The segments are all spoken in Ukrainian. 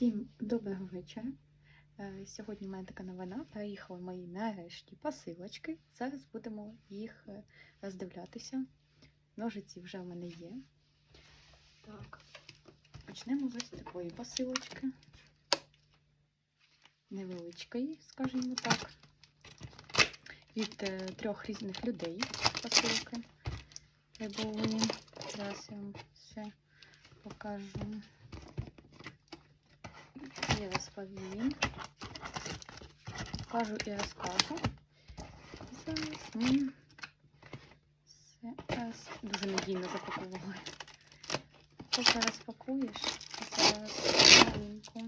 Всім доброго вечора. Е, Сьогодні в мене така новина. Приїхали мої нарешті посилочки. Зараз будемо їх е, роздивлятися. Ножиці вже в мене є. Так, почнемо з ось такої посилочки. Невеличкої, скажімо так. Від е, трьох різних людей посилки прибули. Зараз я вам все покажу розповім. Покажу і розкажу. Зараз ми все раз дуже надійно запакували. Поки розпакуєш, зараз маленьку.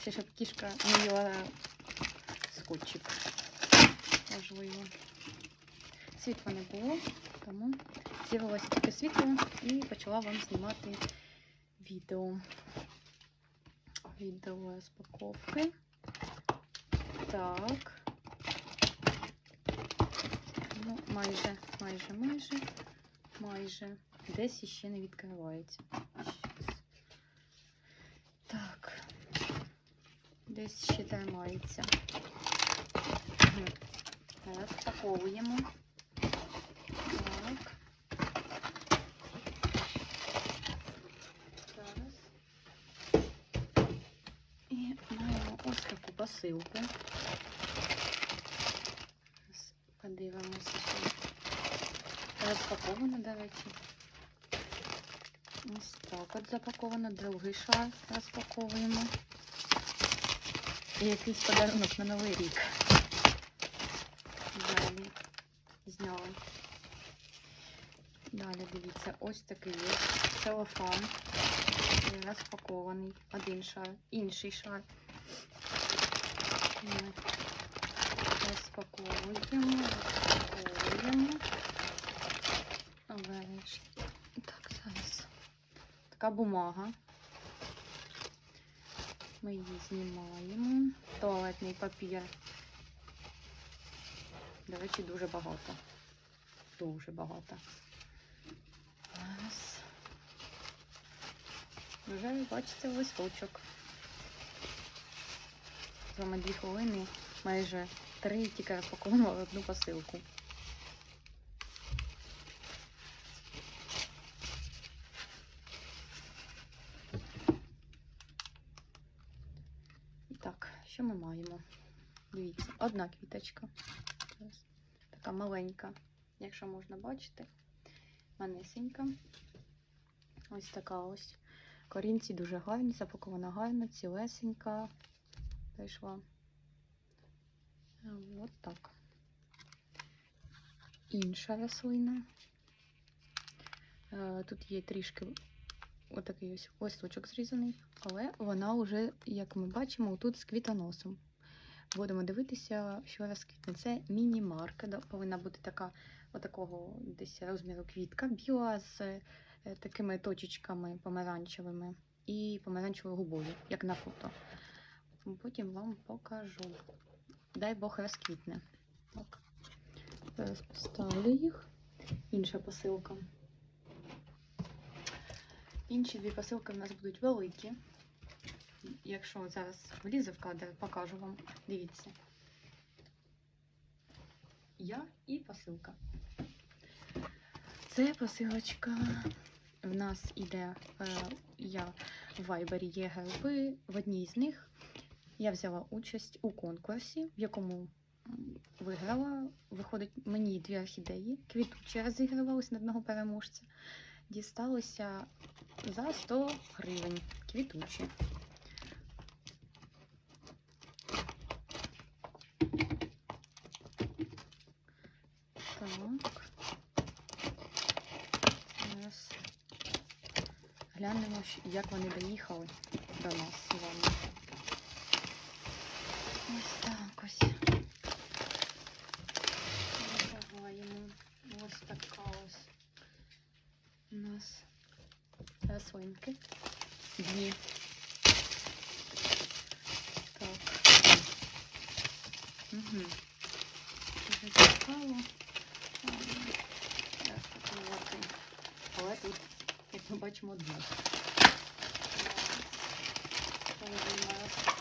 Ще щоб кішка не їла скотчик. Важливо. Світла не було, тому з'явилося таке світло і почала вам знімати відео. Відео розпаковки. Так. Ну, майже, майже, майже, майже. Десь іще не відкривається. Так. Десь ще тримається. Розпаковуємо. Так. Зараз. І маємо ось таку посилку. Подивимося. що Розпаковано, до речі. Ось так от запаковано. Другий шар розпаковуємо. І якийсь подарунок на Новий рік. Далі зняли. Далі дивіться, ось такий є целофан. Він розпакований. Один шар, інший шар. Ми Розпаковуємо, розпаковуємо. Виріж. Так, зараз. Така бумага. Ми її знімаємо. Туалетний папір. До речі, дуже багато. Дуже багато. Раз. Вже бачите листочок. Вами дві хвилини, майже три тільки розпакувала одну посилку. І так, що ми маємо? Дивіться, одна квіточка. Така маленька, якщо можна бачити. Манесенька. Ось така ось. Корінці дуже гарні, запакована гарно, цілесенька. Прийшла. От так. Інша рослина. Е, Тут є трішки отакий ось листочок зрізаний, але вона вже, як ми бачимо, тут з квітоносом. Будемо дивитися, що розквітне. Це міні-марка. Повинна бути така, отакого десь розміру квітка, біла з е, такими точечками помаранчевими і помаранчевою губою, як на фото. Потім вам покажу. Дай Бог розквітне. Так. Зараз поставлю їх. Інша посилка. Інші дві посилки в нас будуть великі. Якщо зараз влізе в кадр, покажу вам. Дивіться. Я і посилка. Це посилочка. В нас іде е, я в Вайбері є герби. В одній з них я взяла участь у конкурсі, в якому виграла. Виходить, мені дві орхідеї. Квітучі розігрувалися на одного переможця. Дісталося за 100 гривень. Квітучі. Так. Зараз глянемо, як вони доїхали до нас з вами. Ось так ось. Витягаємо. Ось така ось у нас рослинки. Дві. Так. Угу. Дуже цікаво. А, зараз спакувати. Але тут, як ми бачимо, дві. будемо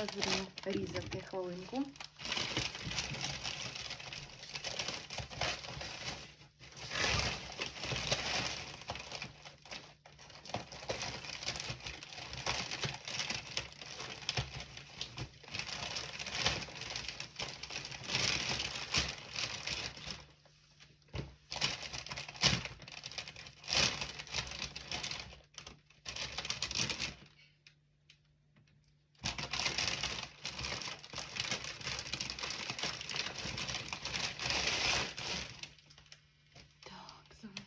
Зараз будемо різати хвилинку. Так, зараз.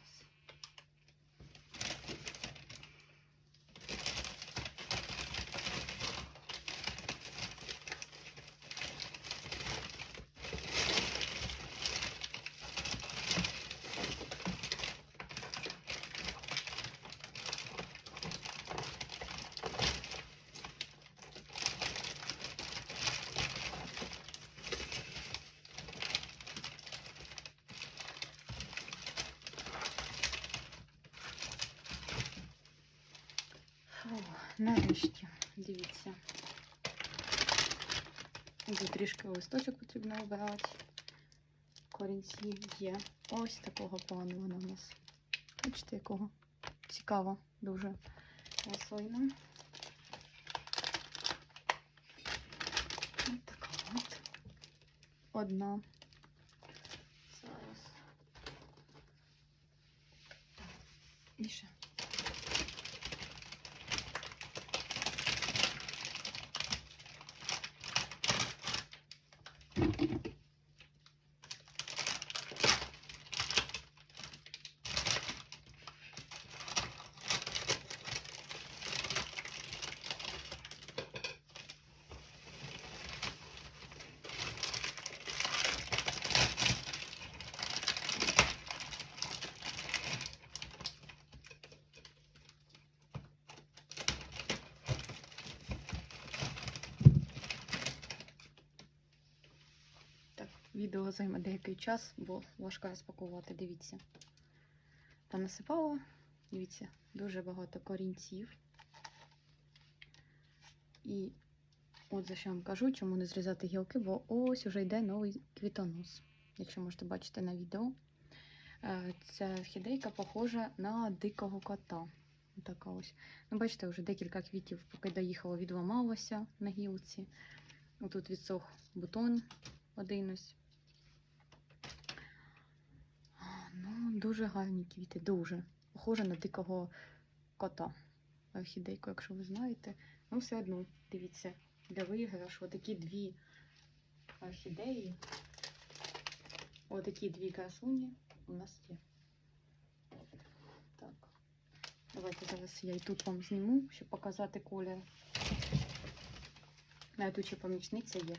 Фу, нарешті, дивіться. Тут трішки листочок потрібно обирати. Корінці є. Ось такого плану вона у нас. Бачите, якого? Цікаво дуже рослина. Ось така от. Одна. Зараз. Так, і ще. Так, відео займе деякий час, бо важко розпакувати. Дивіться. Понасипала, дивіться, дуже багато корінців. І от за що вам кажу, чому не зрізати гілки, бо ось уже йде новий квітонос. Якщо можете бачити на відео. Е, Ця орхідейка похожа на дикого кота. Така ось. Ну, бачите, вже декілька квітів, поки доїхало, відламалося на гілці. Отут відсох бутон один ось. А, Ну, дуже гарні квіти, дуже. Похоже на дикого кота. Орхідейку, якщо ви знаєте. Ну, все одно, дивіться, для виграшу такі дві орхідеї. Отакі дві красуні у нас є. Так. Давайте зараз я і тут вам зніму, щоб показати колір. А тут ще помічниця є.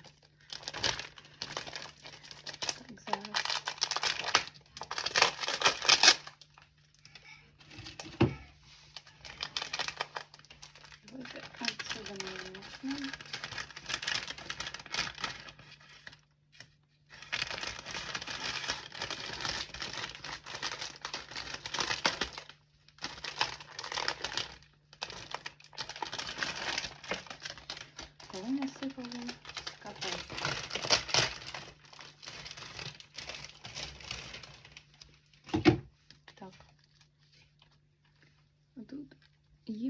Так, зараз. Давайте отсюда ми почнемо. Коли насипали капусту. Так. Тут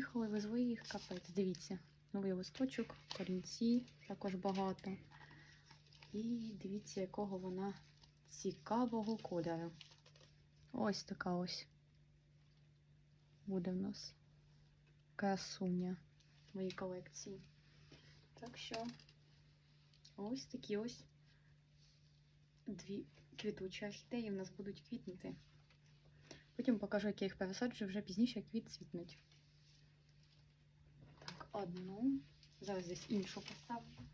їхали, везли їх капець. Дивіться, новий листочок, корінці також багато. І дивіться, якого вона цікавого кольору. Ось така ось буде в нас красуня в моїй колекції. Так що ось такі ось дві квітучі орхідеї в нас будуть квітнути. Потім покажу, як я їх пересаджу вже пізніше, як відцвітнуть. Так, одну. Зараз десь іншу поставлю.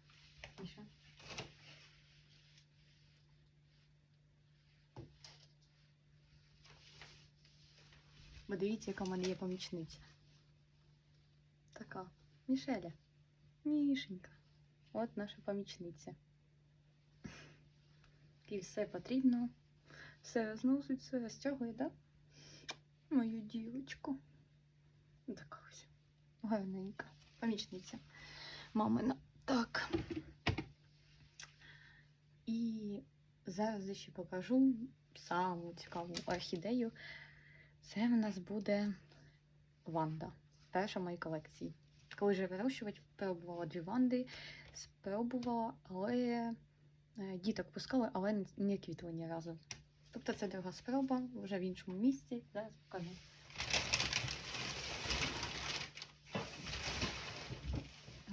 Інша. Бо дивіться, яка в мене є помічниця. Така. Мішеля. Мішенька. От наша помічниця. І все потрібно. Все розносить, все розтягує, да? Мою дівочку. Така ось. Гарненька. Помічниця. Мамина. Так. І зараз я ще покажу саму цікаву орхідею. Це в нас буде Ванда. Перша в моїй колекції. Коли вже вирощувати, пробувала дві ванди, спробувала, але е, діток пускали, але не- не квітли ні разу. Тобто це друга спроба вже в іншому місці. Зараз покажу.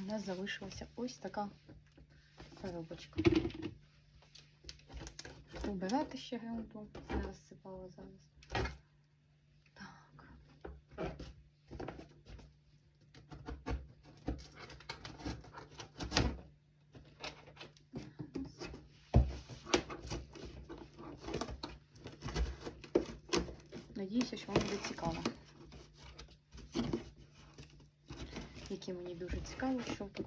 У нас залишилася ось така коробочка. Убирати ще грунту. Не розсипала зараз. Так. Надіюся, вам буде цікаво. Які мені дуже цікаво, що тут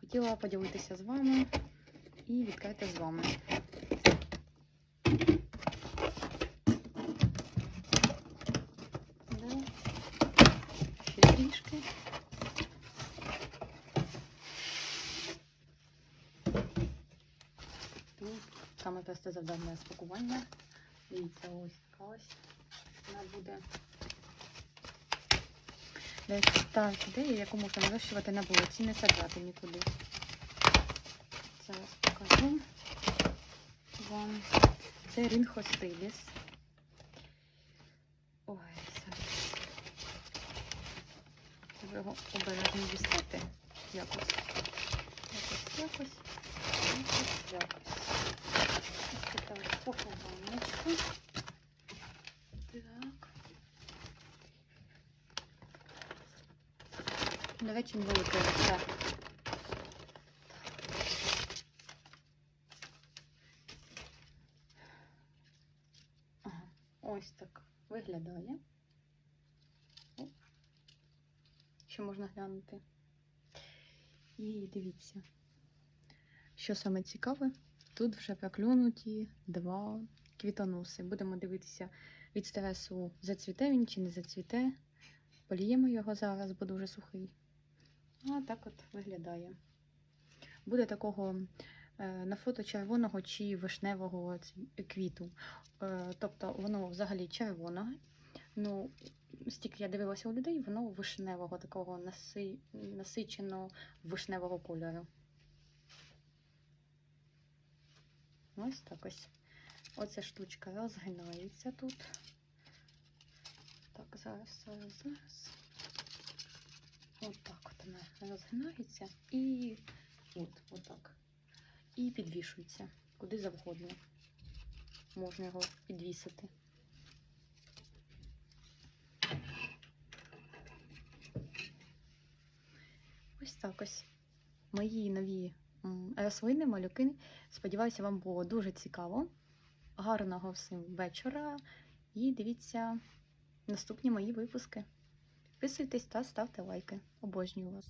хотіла поділитися з вами і відкрити з вами. Да. Ще трішки. Тут саме просте завдання спакування. Дивіться, ось така ось вона буде. До та ідея, яку можна вирощувати на вулиці, не саджати нікуди. Зараз покажу вам. Це рінхостиліс. Ой, зараз. Ви його обережно дістати. Якось. Якось, якось. Якось, якось. Ось така ось похованочка. Так. До речі, невелике все. Ага, ось так виглядає. Що можна глянути. І дивіться, що саме цікаве, тут вже проклюнуті два квітоноси. Будемо дивитися від стресу, зацвіте він чи не зацвіте. Поліємо його зараз, бо дуже сухий. А так от виглядає. Буде такого е, на фото червоного чи вишневого квіту. Е, тобто воно взагалі червоне. Ну, стільки я дивилася у людей, воно вишневого, такого наси... насиченого вишневого кольору. Ось так ось. Оця штучка розгинається тут. Так, зараз, зараз, зараз. От от вона розгинається і от, от так. І підвішується куди завгодно. Можна його підвісити. Ось так ось. Мої нові рослини, малюки. Сподіваюся, вам було дуже цікаво. Гарного всім вечора. І дивіться наступні мої випуски. Підписуйтесь та ставте лайки. Обожнюю вас.